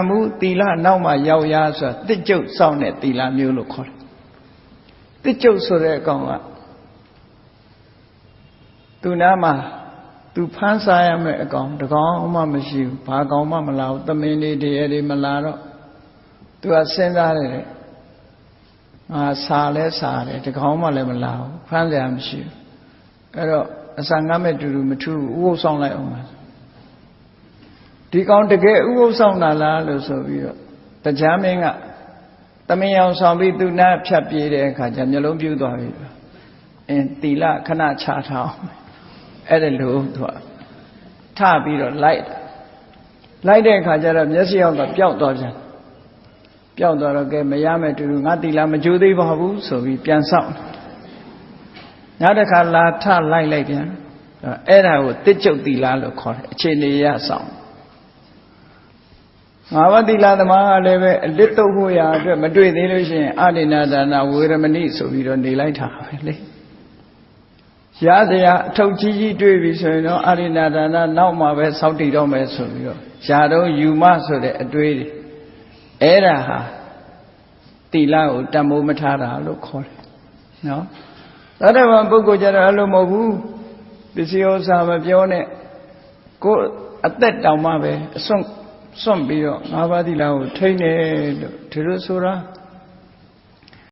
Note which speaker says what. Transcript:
Speaker 1: အမှုသီလနောက်မှရောက်ရဆိုတာတစ်ကျုပ်စောင့်တဲ့သီလမျိုးလို့ခေါ်တယ်တစ်ကျုပ်ဆိုတဲ့အကောင်ကသူနာမှာသူဖမ်းစားရမယ့်အကောင်တကောင်မှမရှိဘူးဘာကောင်မှမလာဘူးသမင်းတွေတရေတွေမလာတော့သူကစဉ်းစားတယ်တဲ့ငါစားလဲစားတယ်တကောင်မှလည်းမလာဘူးဖမ်းစရာမရှိဘူးအဲ့တော့အစာငတ်မဲ့တူတူမထူးဥပုသ်ဆောင်လိုက်အောင်ပါ ဒီကောင်တကယ်ဥပုသ်ဆောင်တာလားလို့ဆိုပြီးတော့တရားမင်းကသမင်အောင်ဆောင်ပြီးသူနာဖြတ်ပြေးတဲ့အခါကျမျက်လုံးပြူးသွားပြီအင်းတီလခဏချထားအောင်အဲ့ဒါလို့သူကထပြီးတော့လိုက်လိုက်တဲ့အခါကျတော့မျက်စိအောင်ကပျောက်သွားပြန်ပျောက်သွားတော့ကဲမရမယ်တူတူငါတီလာမကြိုးသေးပါဘူးဆိုပြီးပြန်ဆောင်နောက်တစ်ခါလာထလိုက်လိုက်ပြန်အဲ့ဒါကိုတစ်ကျုပ်တီလာလို့ခေါ်တယ်အခြေအနေရဆောင် ငါးပါးသီလသမားကလည်းပဲအလစ်တုပ်ဖို့ရာအတွက်မတွေ့သေးလို့ရှိရင်အရိဏဒါနာဝေရမဏိဆိုပြီးတော့နေလိုက်တာပဲလေရတရားအထုပ်ကြီးကြီးတွေ့ပြီဆိုရင်တော့အရိဏဒါနာနောက်မှပဲစောင့်တည်တော့မယ်ဆိုပြီးတော့ယာတော့ယူမဆိုတဲ့အတွေ့တွေအဲ့ဒါဟာသီလကိုတမိုးမထားတာလို့ခေါ်တယ်နော်သတ္တဝါပုဂ္ဂိုလ်ကြတော့အဲ့လိုမဟုတ်ဘူးပစ္စည်းဥစ္စာမပြောနဲ့ကိုယ်အသက်တောင်မှပဲအစွန့် စွန့်ပြီးတော့ငါးပါးသီလကိုထိန်းတယ်လို့ဒီလိုဆိုတာ